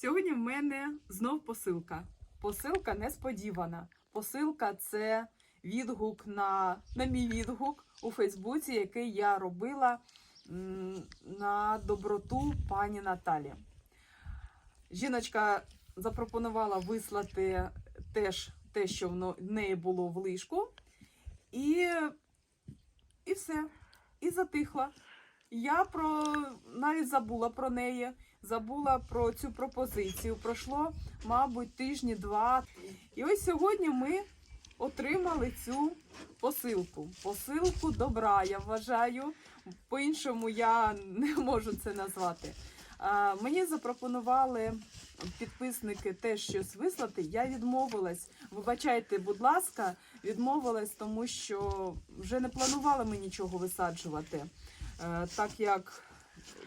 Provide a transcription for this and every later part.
Сьогодні в мене знов посилка. Посилка несподівана. Посилка це відгук на, на мій відгук у Фейсбуці, який я робила на доброту пані Наталі. Жіночка запропонувала вислати теж те, що в неї було в лишку, і, і все. І затихла. Я про навіть забула про неї, забула про цю пропозицію. Пройшло, мабуть, тижні два. І ось сьогодні ми отримали цю посилку. Посилку добра, я вважаю. По-іншому я не можу це назвати. Мені запропонували підписники теж щось вислати. Я відмовилась. Вибачайте, будь ласка, відмовилась, тому що вже не планувала ми нічого висаджувати. Е, так як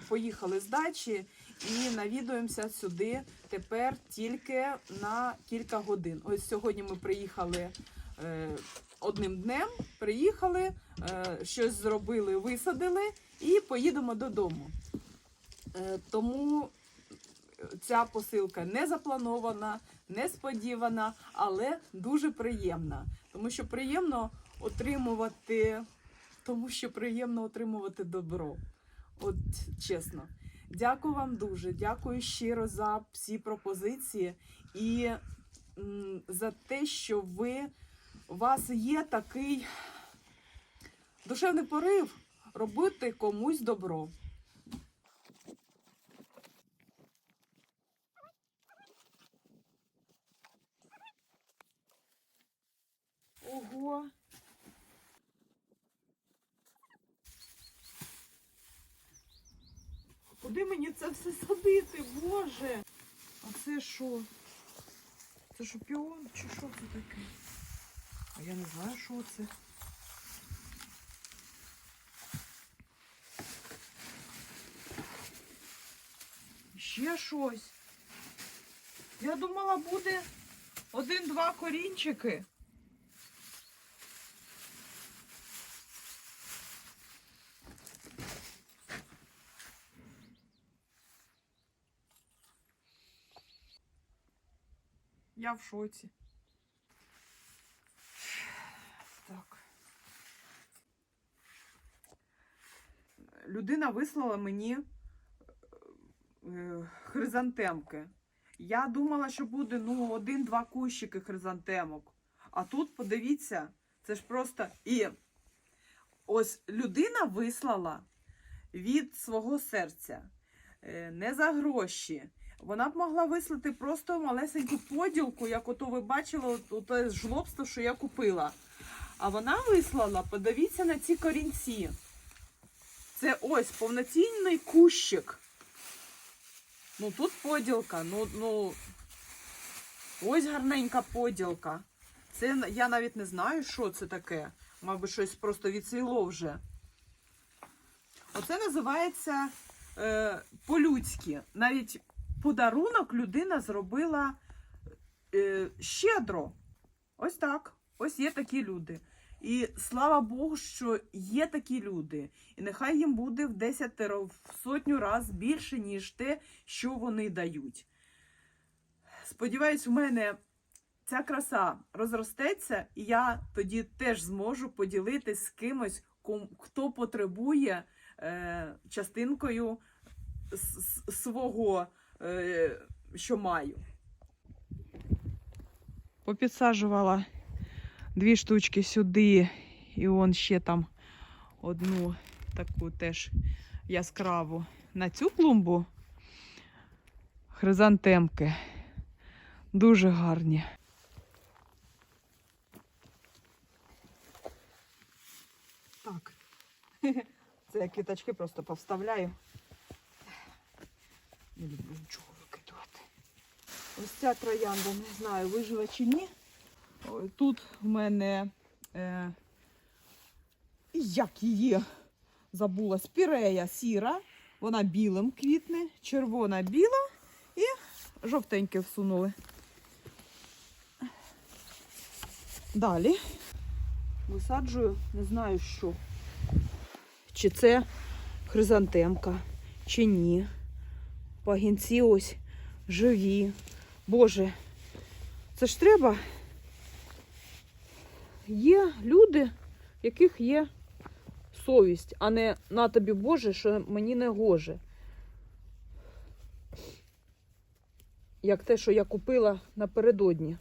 поїхали з дачі і навідуємося сюди тепер тільки на кілька годин. Ось сьогодні ми приїхали е, одним днем, приїхали, е, щось зробили, висадили і поїдемо додому. Е, тому ця посилка не запланована, несподівана, але дуже приємна. Тому що приємно отримувати тому що приємно отримувати добро. От чесно. Дякую вам дуже. Дякую щиро за всі пропозиції і за те, що ви у вас є такий душевний порив робити комусь добро. Ого. Куди мені це все садити, Боже? А це що? Це що піон чи що це таке? А я не знаю, що це. Ще щось. Я думала, буде один-два корінчики. Я в шоці. Так. Людина вислала мені е, хризантемки. Я думала, що буде ну, один-два кущики хризантемок. А тут, подивіться, це ж просто. І ось людина вислала від свого серця. е, Не за гроші. Вона б могла вислати просто малесеньку поділку, як ото ви бачили, оте жлобство, що я купила. А вона вислала, подивіться на ці корінці. Це ось повноцінний кущик. Ну тут поділка, ну, ну ось гарненька поділка. Це я навіть не знаю, що це таке. Мабуть, щось просто відцвіло вже. Оце називається е, по-людськи. Навіть подарунок людина зробила е, щедро. Ось так. Ось є такі люди. І слава Богу, що є такі люди. І нехай їм буде в десятеро, в сотню раз більше, ніж те, що вони дають. Сподіваюсь, у мене ця краса розростеться, і я тоді теж зможу поділитись з кимось, ком- хто потребує е, частинкою свого, що маю. Попідсаджувала дві штучки сюди, і он ще там одну таку теж яскраву на цю клумбу. Хризантемки. Дуже гарні. Так. Це я квіточки просто повставляю. Не люблю нічого викидувати. Ось ця троянда, не знаю, виживе чи ні. Тут в мене е, як її забула, спірея сіра. Вона білим квітне, червона біла і жовтеньке всунули. Далі висаджую, не знаю що. Чи це хризантемка, чи ні. Пагінці ось живі. Боже, це ж треба. Є люди, яких є совість, а не на тобі Боже, що мені не гоже. Як те, що я купила напередодні.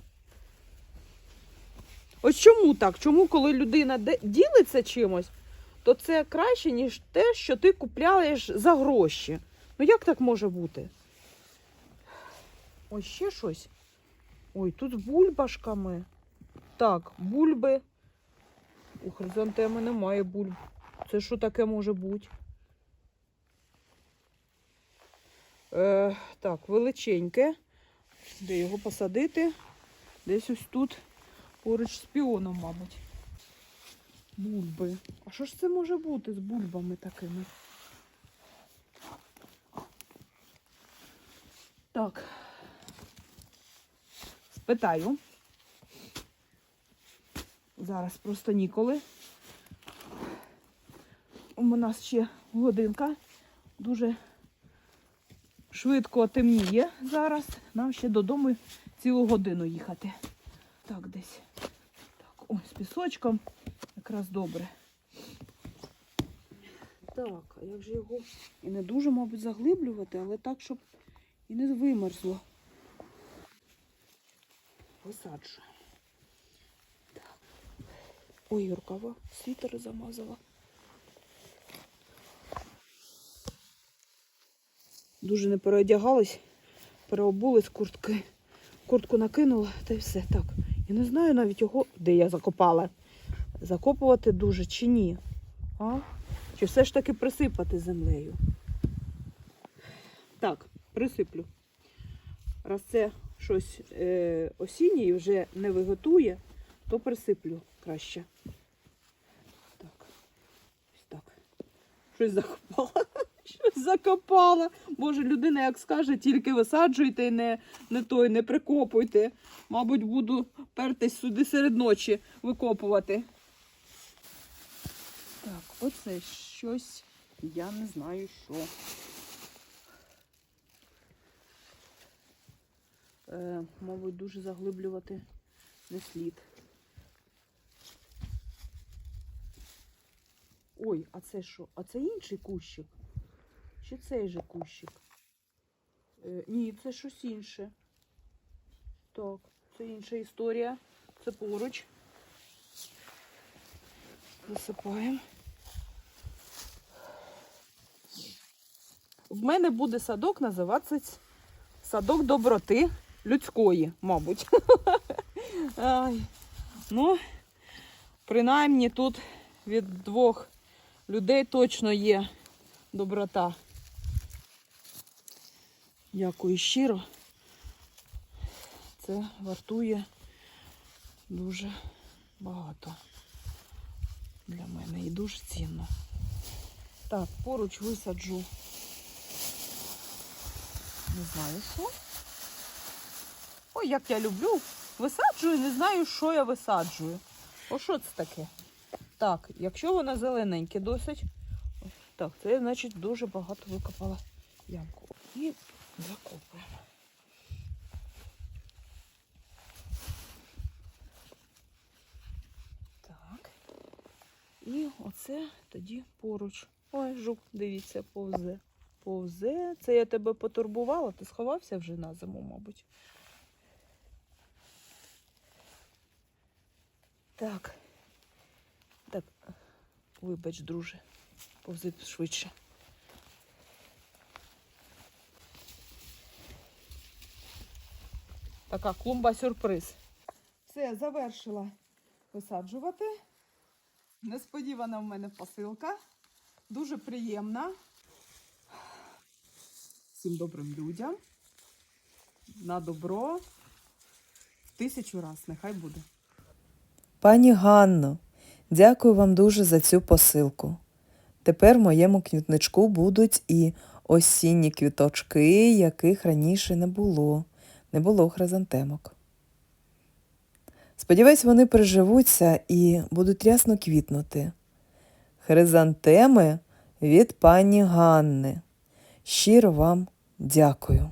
Ось чому так? Чому, коли людина ділиться чимось, то це краще, ніж те, що ти купляєш за гроші. Ну як так може бути? Ось ще щось. Ой, тут бульбашками. Так, бульби. У хризантеми немає бульб. Це що таке може бути? Е, так, величеньке. Де його посадити? Десь ось тут, поруч з піоном, мабуть. Бульби. А що ж це може бути з бульбами такими? Так. Спитаю. Зараз просто ніколи. У нас ще годинка. Дуже швидко темніє зараз. Нам ще додому цілу годину їхати. Так, десь. Так, ой, з пісочком. Якраз добре. Так, а як же його і не дуже, мабуть, заглиблювати, але так, щоб і не вимерзло. Висаджу. Ой, рукава, світер замазала. Дуже не переодягалась, переобулась куртки. Куртку накинула та й все. Так. Я не знаю навіть його, де я закопала. Закопувати дуже чи ні. А? Чи все ж таки присипати землею? Так, присиплю. Раз це щось е, осіннє і вже не виготує, то присиплю краще. Так, ось так. Щось закопала. Щось закопала. Боже, людина як скаже, тільки висаджуйте і не, не той, не прикопуйте. Мабуть, буду пертись сюди серед ночі викопувати. Так, оце щось, я не знаю що. Мабуть, дуже заглиблювати не слід. Ой, а це що? А це інший кущик? Чи цей же кущик? Е, ні, це щось інше. Так, це інша історія. Це поруч. Висипаємо. В мене буде садок називатися садок доброти людської, мабуть. Ай. Ну, принаймні тут від двох людей точно є доброта. Дякую щиро. Це вартує дуже багато для мене і дуже цінно. Так, поруч висаджу. Не знаю що. Ой, як я люблю. Висаджую, не знаю, що я висаджую. О, що це таке? Так, якщо вона зелененьке досить. Так, це значить, дуже багато викопала ямку. І закопуємо. Так. І оце тоді поруч. Ой, жук, дивіться, повзе. Повзе. Це я тебе потурбувала, ти сховався вже на зиму, мабуть. Так. Так, вибач, друже, повзи швидше. Така клумба сюрприз. Все, завершила висаджувати. Несподівана в мене посилка. Дуже приємна. Всім добрим людям. На добро. В тисячу раз, нехай буде. Пані Ганно, дякую вам дуже за цю посилку. Тепер в моєму квітничку будуть і осінні квіточки, яких раніше не було, не було хризантемок. Сподіваюсь, вони приживуться і будуть рясно квітнути. Хризантеми від пані Ганни. Щиро вам дякую.